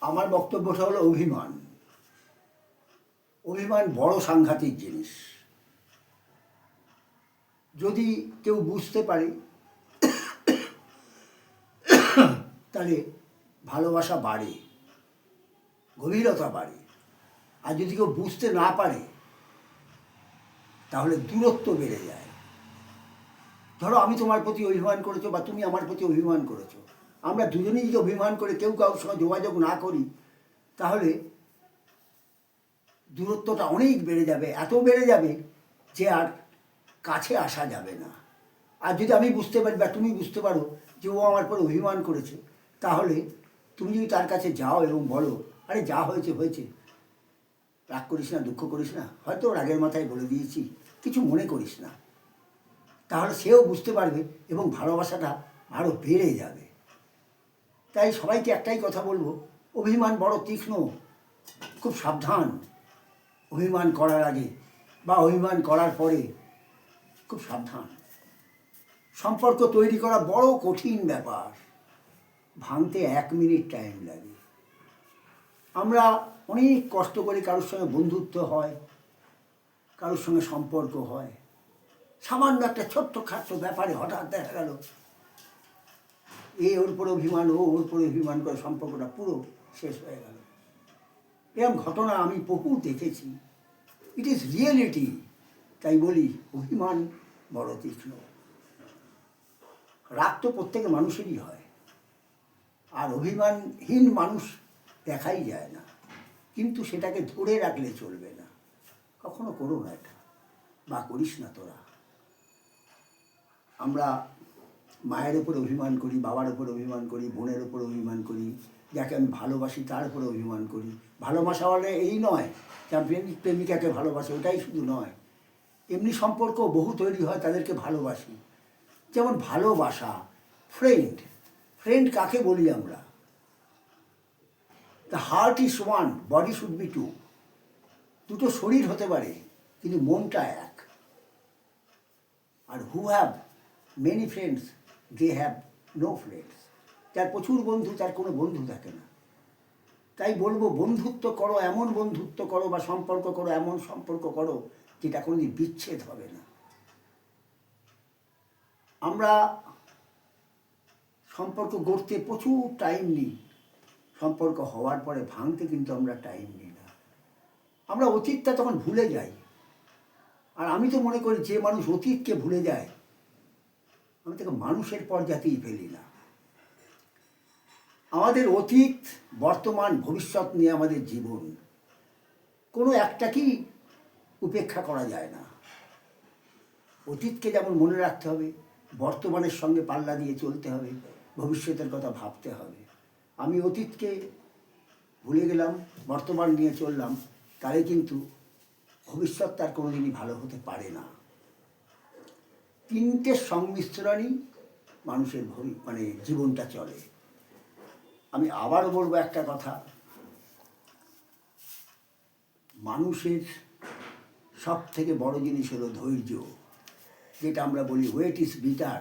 আমার বক্তব্যটা হলো অভিমান। অভিমান বড় সাংঘাতিক জিনিস। যদি কেউ বুঝতে পারে, তাহলে ভালোবাসা বাড়ে, গভীরতা বাড়ে। আর যদি কেউ বুঝতে না পারে, তাহলে দূরত্ব বেড়ে যায়। ধরো আমি তোমার প্রতি অভিমান করেছ বা তুমি আমার প্রতি অভিমান করেছ। আমরা দুজনেই যদি অভিমান করে কেউ কারোর সঙ্গে যোগাযোগ না করি, তাহলে দূরত্বটা অনেক বেড়ে যাবে, এত বেড়ে যাবে যে আর কাছে আসা যাবে না। আর যদি আমি বুঝতে পারি বা তুমি বুঝতে পারো যে ও আমার পর অভিমান করেছে, তাহলে তুমি যদি তার কাছে যাও এবং বলো, আরে যা হয়েছে হয়েছে। রাগ করিস না, দুঃখ করিস না। হয়তো রাগের মাথায় বলে দিয়েছি, কিছু মনে করিস না। তাহলে সেও বুঝতে পারবে এবং ভালোবাসাটা আরও বেড়ে যাবে। তাই সবাইকে একটাই কথা বলব, অভিমান বড় তীক্ষ্ণ, খুব সাবধান। অভিমান করার আগে বা অভিমান করার পরে খুব সাবধান। সম্পর্ক তৈরি করা বড় কঠিন ব্যাপার। ভাঙতে এক মিনিট টাইম লাগে। আমরা অনেক কষ্ট করে কারোর সঙ্গে বন্ধুত্ব হয়, কারোর সঙ্গে সম্পর্ক হয়। সামান্য একটা ছোট্ট খাট্ট ব্যাপারে হঠাৎ দেখা গেল এ ওর উপরে অভিমান, ও ওর উপরে অভিমান করে সম্পর্কটা পুরো শেষ হয়ে গেল। এরকম ঘটনা আমি বহু দেখেছি। ইট ইজ রিয়েলিটি তাই বলি অভিমান বড় তীক্ষ্ণ। রাগ তো প্রত্যেক মানুষেরই হয়। আর অভিমানহীন মানুষ দেখাই যায় না। কিন্তু সেটাকে ধরে রাখলে চলবে না। কখনো করো না এটা, বা করিস না তোরা। আমরা মায়ের ওপর অভিমান করি, বাবার ওপর অভিমান করি, বোনের ওপর অভিমান করি, যাকে আমি ভালোবাসি তার উপরে অভিমান করি। ভালোবাসা বলে এই নয় যে আমি প্রেমিক প্রেমিকাকে ভালোবাসি, ওটাই শুধু নয়। এমনি সম্পর্ক বহু তৈরি হয়, তাদেরকে ভালোবাসি। যেমন ভালোবাসা ফ্রেন্ড ফ্রেন্ড কাকে বলি আমরা? The heart is one body should be two দুটো শরীর হতে পারে, কিন্তু মনটা এক। আর who have many friends they have no friends যার প্রচুর বন্ধু, তার কোনো বন্ধু থাকে না। তাই বলব, বন্ধুত্ব করো, এমন বন্ধুত্ব করো বা সম্পর্ক করো, এমন সম্পর্ক করো যেটা কোনোদিন বিচ্ছেদ হবে না। আমরা সম্পর্ক গড়তে প্রচুর টাইম নিই। সম্পর্ক হওয়ার পরে ভাঙতে কিন্তু আমরা টাইম নিই না। আমরা অতীতটা তখন ভুলে যাই। আর আমি তো মনে করি যে মানুষ অতীতকে ভুলে যায়। আমি তাকে মানুষের পর্যাতেই ফেলি না। আমাদের অতীত, বর্তমান, ভবিষ্যৎ নিয়ে আমাদের জীবন, কোনো একটাকেই উপেক্ষা করা যায় না। অতীতকে যেমন মনে রাখতে হবে, বর্তমানের সঙ্গে পাল্লা দিয়ে চলতে হবে, ভবিষ্যতের কথা ভাবতে হবে। আমি অতীতকে ভুলে গেলাম, বর্তমান নিয়ে চললাম, তাহলে কিন্তু ভবিষ্যৎ তার কোনোদিনই ভালো হতে পারে না। তিনটে সংমিশ্রণই মানুষের মানে জীবনটা চলে। আমি আবারও বলব একটা কথা। মানুষের সব থেকে বড় জিনিস হলো ধৈর্য, যেটা আমরা বলি wait is bitter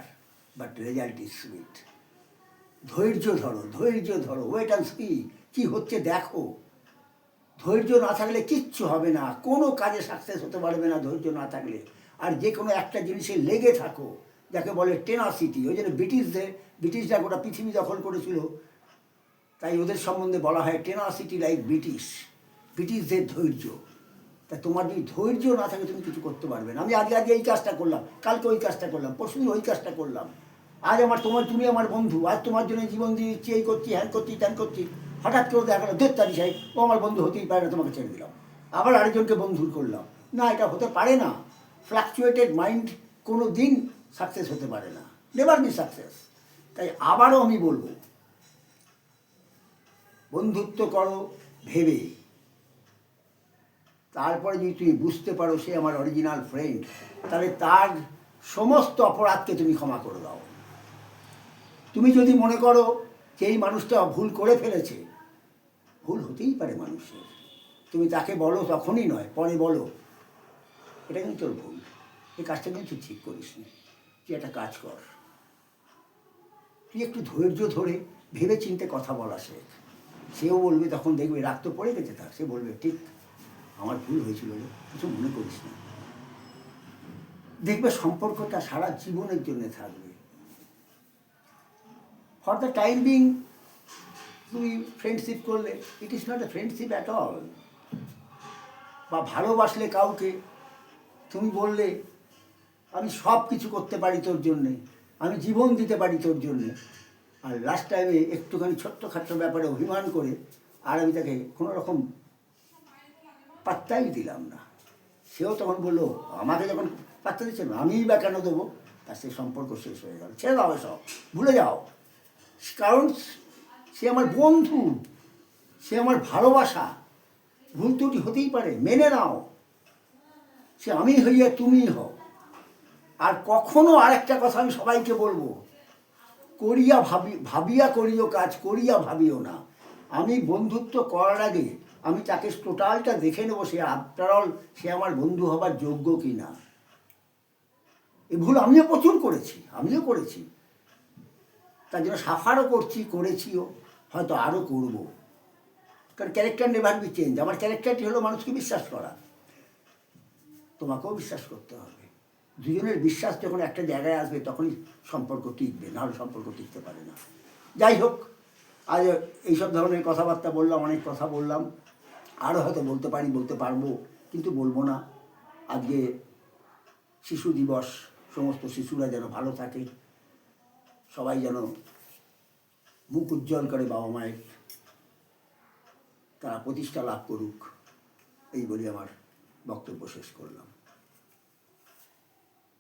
but result is sweet ধৈর্য ধরো ধৈর্য ধরো ওয়েট অ্যান্ড সি কী হচ্ছে দেখো। ধৈর্য না থাকলে কিচ্ছু হবে না, কোনো কাজে সাকসেস হতে পারবে না ধৈর্য না থাকলে। আর যে কোনো একটা জিনিসে লেগে থাকো, যাকে বলে টেনাসিটি ওই জন্য ব্রিটিশদের, ব্রিটিশরা গোটা পৃথিবী দখল করেছিল। তাই ওদের সম্বন্ধে বলা হয় টেনাসিটি লাইক ব্রিটিশ ব্রিটিশদের ধৈর্য। তা তোমার যদি ধৈর্য না থাকে, তুমি কিছু করতে পারবে না। আমি আজকে আজকে এই কাজটা করলাম, কালকে ওই কাজটা করলাম পরশু ওই কাজটা করলাম। আজ আমার তোমার, তুমি আমার বন্ধু, আজ তোমার জন্য জীবন দিয়ে দিচ্ছি এই করছি হ্যান করছি ত্যান করছি। হঠাৎ করে দেখা গেলো দেড়তারি সাহেব, ও আমার বন্ধু হতেই পারে না, তোমাকে ছেড়ে দিলাম। আবার আরেকজনকে বন্ধুর করলাম। না, এটা হতে পারে না। ফ্লাকচুয়েটেড মাইন্ড কোনো দিন সাকসেস হতে পারে না। নেভার বি সাকসেস তাই আবারও আমি বলব, বন্ধুত্ব করো, ভেবে। তারপরে যদি তুমি বুঝতে পারো সে আমার অরিজিনাল ফ্রেন্ড তাহলে তার সমস্ত অপরাধকে তুমি ক্ষমা করে দাও। তুমি যদি মনে করো যে এই মানুষটা ভুল করে ফেলেছে, ভুল হতেই পারে মানুষের। তুমি তাকে বলো তখনই নয়, পরে বলো। এটা কিন্তু তোর ভুল। এই কাজটা কিন্তু তুই ঠিক করিস নি। তুই একটা কাজ কর। তুই একটু ধৈর্য ধরে ভেবে চিনতে কথা বলা শেখ। সেও বলবে, তখন দেখবে রাগ তো পড়ে গেছে তার। সে বলবে, ঠিক, আমার ভুল হয়েছিল রে, কিছু মনে করিস না। দেখবে সম্পর্কটা সারা জীবনের জন্য থাকবে। ফর দ্য টাইম বিং তুই ফ্রেন্ডশিপ করলে it is not a friendship at all বা ভালোবাসলে কাউকে তুমি বললে, আমি সব কিছু করতে পারি তোর জন্যে, আমি জীবন দিতে পারি তোর জন্যে। আর লাস্ট টাইমে একটুখানি ছোট্টখাট্ট ব্যাপারে অভিমান করে আর আমি তাকে কোনো রকম পাত্তাই দিলাম না। সেও তখন বলল, আমাকে যখন পাত্তা দিচ্ছে আমিই বা কেন দেবো? তার সেই সম্পর্ক শেষ হয়ে গেল। ছেড়ে দাও সব ভুলে যাও। কারণ সে আমার বন্ধু, সে আমার ভালোবাসা। ভুল ত্রুটি হতেই পারে, মেনে নাও। সে আমি হইয়া তুমি হও। আর কখনো আরেকটা কথা আমি সবাইকে বলব, করিয়া ভাবি, ভাবিয়া করিও কাজ, করিয়া ভাবিও না। আমি বন্ধুত্ব করার আগে আমি তাকে টোটালটা দেখে নেব সে আফটার অল সে আমার বন্ধু হবার যোগ্য কি না এ ভুল আমিও প্রচুর করেছি, আমিও করেছি। তার জন্য সাফারও করছি, করেছিও, হয়তো আরও করব। কারণ ক্যারেক্টার নেভার বি চেঞ্জ আমার ক্যারেক্টারটি হলো মানুষকে বিশ্বাস করা। তোমাকেও বিশ্বাস করতে হবে। দুজনের বিশ্বাস যখন একটা জায়গায় আসবে, তখনই সম্পর্ক টিকবে, নাহলে সম্পর্ক টিকতে পারে না। যাই হোক, আজ এইসব ধরনের কথাবার্তা বললাম, অনেক কথা বললাম। আরও হয়তো বলতে পারি, বলতে পারব, কিন্তু বলব না। আজকে শিশু দিবস, সমস্ত শিশুরা যেন ভালো থাকে। সবাই যেন মুখ উজ্জ্বল করে বাবা মায়ের, তারা প্রতিষ্ঠা লাভ করুক, এই বলি আমার বক্তব্য শেষ করলাম।